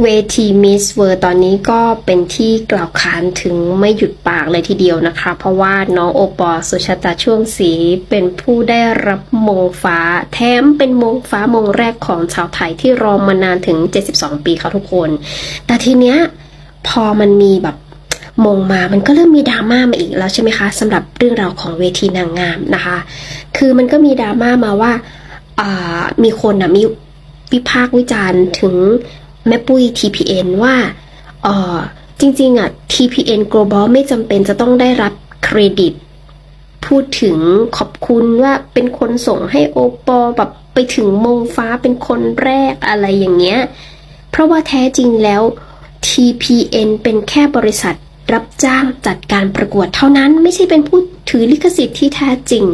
เวทีมิสเวอร์ตอนนี้ก็เป็นที่กล่าวขานถึงไม่หยุดปากเลยทีเดียวนะคะ เพราะว่าน้องโอปอล์สุชาตาช่วงสีเป็นผู้ได้รับมงฟ้า แถมเป็นมงฟ้ามงแรกของชาวไทยที่รอมานานถึง 72 ปีค่ะทุกคน แต่ทีเนี้ยพอมันมีแบบมงมามันก็เริ่มมีดราม่ามาอีกแล้วใช่ไหมคะสำหรับเรื่องราวของเวทีนางงามนะคะ คือมันก็มีดราม่ามาว่าอ่ามีคนนะมีวิพากษ์วิจารณ์ถึง แม่ปุ้ย TPN ว่าออจริงๆอะ TPN Global ไม่จำเป็นจะต้องได้รับเครดิต พูดถึงขอบคุณว่าเป็นคนส่งให้โอปอแบบไปถึงมงฟ้าเป็นคนแรกอะไรอย่างเงี้ย เพราะว่าแท้จริงแล้ว TPN เป็นแค่บริษัทรับจ้างจัดการประกวดเท่านั้นไม่ใช่เป็นผู้ถือลิขสิทธิ์ที่แท้จริง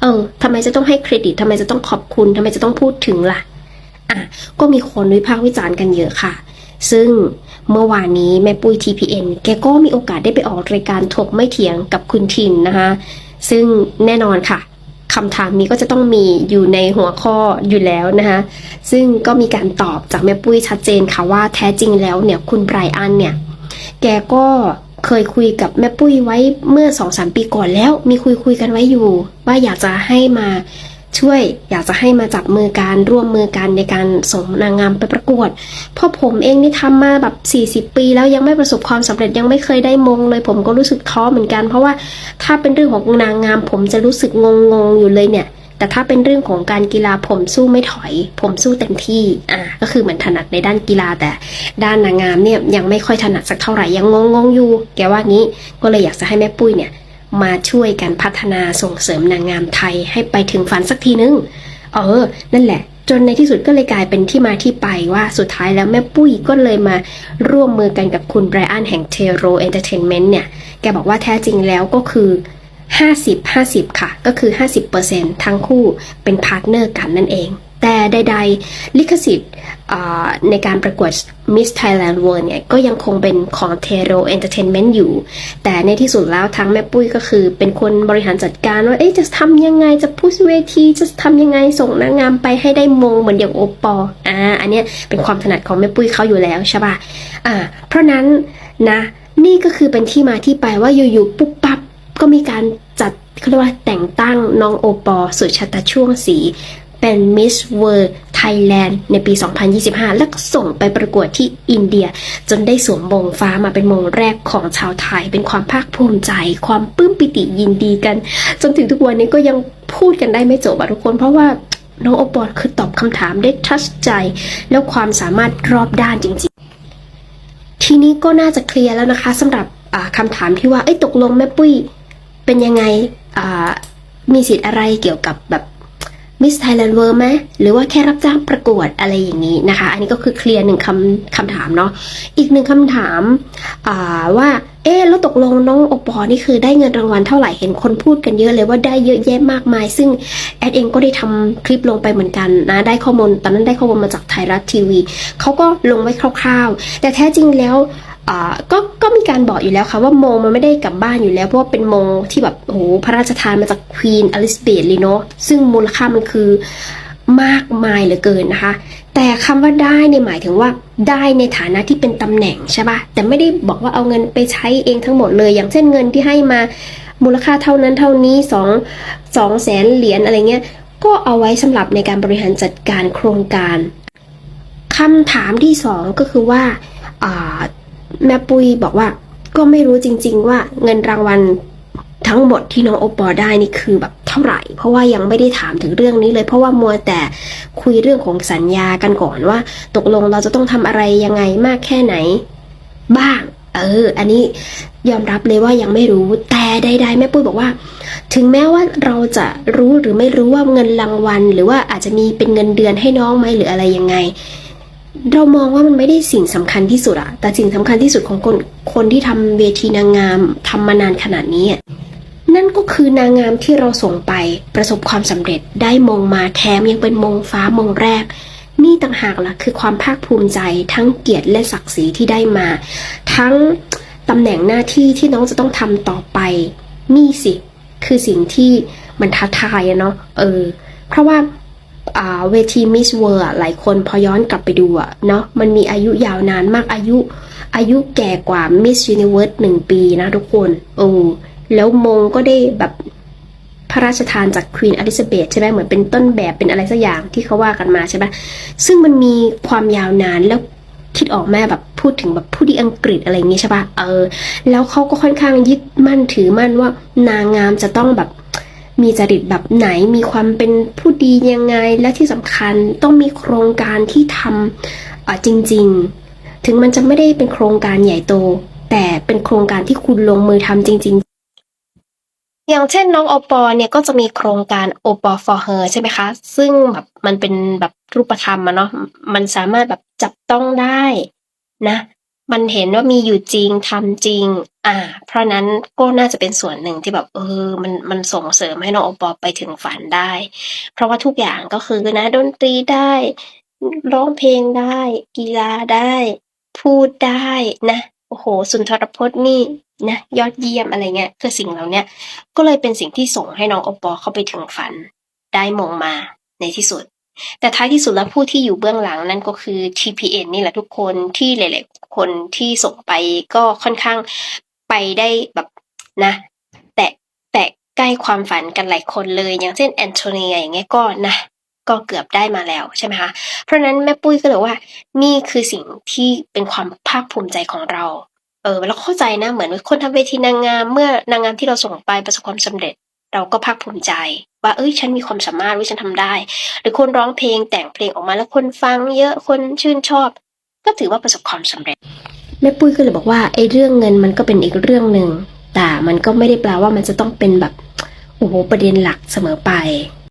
เออทำไมจะต้องให้เครดิตทำไมจะต้องขอบคุณทำไมจะต้องพูดถึงล่ะ อะก็มีคนวิพากษ์วิจารณ์กันเยอะค่ะ ซึ่งเมื่อวานนี้แม่ปุ้ย TPN แกก็มีโอกาสได้ไปออกรายการถกไม่เถียงกับคุณทินนะคะ ซึ่งแน่นอนค่ะคำถามนี้ก็จะต้องมีอยู่ในหัวข้ออยู่แล้วนะคะซึ่งก็มีการตอบจากแม่ปุ้ยชัดเจนค่ะว่าแท้จริงแล้วเนี่ยคุณไบรอันเนี่ย แกก็เคยคุยกับแม่ปุ้ยไว้เมื่อสองสามปีก่อนแล้ว มีคุยคุยกันไว้อยู่ ว่าอยากจะให้มา ช่วยอยากจะให้มาจับมือการร่วมมือกันในการส่งนางงามไปประกวด เพราะผมเองนี่ทำมาแบบ 40 ปี แล้วยังไม่ประสบความสำเร็จยังไม่เคยได้มงเลย ผมก็รู้สึกท้อเหมือนกัน เพราะว่าถ้าเป็นเรื่องของนางงาม ผมจะรู้สึกงงงๆอยู่เลยเนี่ย แต่ถ้าเป็นเรื่องของการกีฬาผมสู้ไม่ถอย ผมสู้เต็มที่อ่าก็คือเหมือนถนัดในด้านกีฬาแต่ ด้านนางงามเนี่ยยังไม่ค่อยถนัดสักเท่าไหร่ยังงงงๆอยู่ แกว่างี้ก็เลยอยากจะให้แม่ปุ้ยเนี่ย มาช่วยกันพัฒนาส่งเสริมนางงามไทยให้ไปถึงฝันสักทีนึง เออ นั่นแหละ จนในที่สุดก็เลยกลายเป็นที่มาที่ไปว่าสุดท้ายแล้วแม่ปุ้ยก็เลยมาร่วมมือกันกับคุณไบรอันแห่งเทโรเอนเตอร์เทนเมนต์เนี่ย แกบอกว่าแท้จริงแล้วก็คือ 50 50 ค่ะ ก็คือ 50%ทั้งคู่เป็นพาร์ทเนอร์กันนั่นเอง แต่ใด ๆ ลิขสิทธิ์ในการประกวด Miss Thailand World เนี่ยก็ยังคงเป็นของ t e r o Entertainment อยู่ แต่ในที่สุดแล้วทั้งแม่ปุ้ยก็คือเป็นคนบริหารจัดการว่า เอ๊ะจะทำยังไงจะพูดเวที จะทำยังไงส่งนางงามไปให้ได้มงเหมือนอย่างโอปอล์อ่าอันเนี้ยเป็นความถนัดของแม่ปุ้ยเขาอยู่แล้วใช่ป่ะอ่าเพราะนั้นนะนี่ก็คือเป็นที่มาที่ไปว่าอยู่ๆปุ๊บปั๊บก็มีการจัดเขาเรียกว่าแต่งตั้งน้องโอปอล์สุชาตาช่วงสี เป็น Miss World Thailand ในปี 2025 แล้วก็ส่งไปประกวดที่อินเดีย จนได้สวมมงฟ้ามาเป็นมงแรกของชาวไทย เป็นความภาคภูมิใจ ความปลื้มปิติยินดีกัน จนถึงทุกวันนี้ก็ยังพูดกันได้ไม่จบอะทุกคนเพราะว่าน้องโอปอล์คือตอบคำถามได้ทัชใจ แล้วความสามารถรอบด้านจริงๆ ทีนี้ก็น่าจะเคลียร์แล้วนะคะสำหรับคำถามที่ว่า เอ้ยตกลงแม่ปุ้ยเป็นยังไงมีสิทธิ์อะไรเกี่ยวกับแบบ มิสไทยแลนด์เวิร์ไหมหรือว่าแค่รับจ้างประกวดอะไรอย่างนี้นะคะ อันนี้ก็คือเคลียร์หนึ่งคำคำถามเนาะอีกหนึ่งคำถามาว่า เอ๊แล้วตกลงน้องโอปอนี่คือได้เงินรางวัลเท่าไหร่เห็นคนพูดกันเยอะเลยว่าได้เยอะแยะมากมาย ซึ่งแอดเองก็ได้ทำคลิปลงไปเหมือนกันนะได้ข้อมูลตอนนั้นได้ข้อมูลมาจากไทยรัฐทีวีเขาก็ลงไว้คร่าว ๆ แต่แท้จริงแล้ว ก็ก็มีการบอกอยู่แล้วค่ะว่าโมงมันไม่ได้กลับบ้านอยู่แล้ว เพราะว่าเป็นโมงที่แบบโอ้โหพระราชทานมาจากควีนอลิซาเบธเลยเนาะซึ่งมูลค่ามันคือมากมายเหลือเกินนะคะ แต่คำว่าได้เนี่ยหมายถึงว่าได้ในฐานะที่เป็นตำแหน่งใช่ปะแต่ไม่ได้บอกว่าเอาเงินไปใช้เองทั้งหมดเลย อย่างเช่นเงินที่ให้มามูลค่าเท่านั้นเท่านี้สองสองแสนเหรียญอะไรเงี้ยก็เอาไว้สำหรับในการบริหารจัดการโครงการคำถามที่สองก็คือว่าอ่า แม่ปุ้ยบอกว่า ก็ไม่รู้จริง ๆ ว่าเงินรางวัลทั้งหมดที่น้องโอปอได้นี่คือแบบเท่าไหร่ เพราะว่ายังไม่ได้ถามถึงเรื่องนี้เลย เพราะว่ามัวแต่คุยเรื่องของสัญญากันก่อนว่า ตกลงเราจะต้องทำอะไรยังไงมากแค่ไหน บ้าง เออ อันนี้ยอมรับเลยว่ายังไม่รู้แต่ใดๆแม่ปุ้ยบอกว่า ถึงแม้ว่าเราจะรู้หรือไม่รู้ว่าเงินรางวัล หรือว่าอาจจะมีเป็นเงินเดือนให้น้องไหมหรืออะไรยังไง เรามองว่ามันไม่ได้สิ่งสำคัญที่สุดอะแต่สิ่งสำคัญที่สุดของคนคนที่ทำเวทีนางงามทำมานานขนาดนี้ นั่นก็คือนางงามที่เราส่งไปประสบความสำเร็จได้มงมาแถมยังเป็นมงฟ้ามงแรก นี่ต่างหากล่ะคือความภาคภูมิใจ ทั้งเกียรติและศักดิ์ศรีที่ได้มา ทั้งตำแหน่งหน้าที่ที่น้องจะต้องทำต่อไป นี่สิ คือสิ่งที่มันท้าทายอะเนาะเออ เพราะว่า เวทีมิสเวิร์หลายคนพอย้อนกลับไปดูอะเนาะมันมีอายุยาวนานมากอายุ อายุแก่กว่ามิสยูนิเวิร์สหนึ่งปีนะทุกคนเออแล้วมงก็ได้แบบพระราชทานจากควีนอลิซาเบธใช่ไหมเหมือนเป็นต้นแบบเป็นอะไรสักอย่างที่เขาว่ากันมาใช่ไหมซึ่งมันมีความยาวนานแล้วคิดออกแม่แบบพูดถึงแบบผู้ดีอังกฤษอะไรอย่างงี้ใช่ปะเออ แล้วเขาก็ค่อนข้างยึดมั่นถือมั่นว่านางงามจะต้องแบบ มีจริตแบบไหนมีความเป็นผู้ดียังไง และที่สำคัญต้องมีโครงการที่ทำจริง ๆ ถึงมันจะไม่ได้เป็นโครงการใหญ่โต แต่เป็นโครงการที่คุณลงมือทำจริง ๆอย่างเช่นน้องโอปอเนี่ยก็จะมีโครงการโอปอ for her ใช่ไหมคะ ซึ่งแบบมันเป็นแบบรูปธรรมอะเนาะมันสามารถแบบจับต้องได้นะ มันเห็นว่ามีอยู่จริงทำจริง อ่า เพราะนั้นก็น่าจะเป็นส่วนหนึ่งที่แบบเออมันมันส่งเสริมให้น้องโอปอไปถึงฝันได้ เพราะว่าทุกอย่างก็คือนะดนตรีได้ร้องเพลงได้ กีฬาได้ พูดได้นะโอ้โห สุนทรพจน์นี่นะยอดเยี่ยมอะไรเงี้ยคือสิ่งเหล่านี้ก็เลยเป็นสิ่งที่ส่งให้น้องโอปอเข้าไปถึงฝันได้มงมาในที่สุด แต่ท้ายที่สุดแล้วผู้ที่อยู่เบื้องหลังนั่นก็คือ TPN นี่แหละทุกคนที่หลาย ๆ คนที่ส่งไปก็ค่อนข้างไปได้แบบนะ แต่แต่ใกล้ความฝันกันหลายคนเลย อย่างเช่นแอนโทเนียอย่างเงี้ยก็นะก็เกือบได้มาแล้วใช่ไหมคะ เพราะฉะนั้นแม่ปุ้ยก็เลยว่า นี่คือสิ่งที่เป็นความภาคภูมิใจของเรา เออเราเข้าใจนะเหมือนคนทำเวทีนางงามเมื่อนางงามที่เราส่งไปประสบความสำเร็จ เราก็ภาคภูมิใจ ว่าเอ้ยฉันมีความสามารถว่าฉันทำได้ หรือคนร้องเพลงแต่งเพลงออกมาแล้วคนฟังเยอะคนชื่นชอบ ก็ถือว่าประสบความสำเร็จ แม่ปุ้ยก็เลยบอกว่าไอ้เรื่องเงินมันก็เป็นอีกเรื่องหนึ่งแต่มันก็ไม่ได้แปลว่ามันจะต้องเป็นแบบโอ้โหประเด็นหลักเสมอไป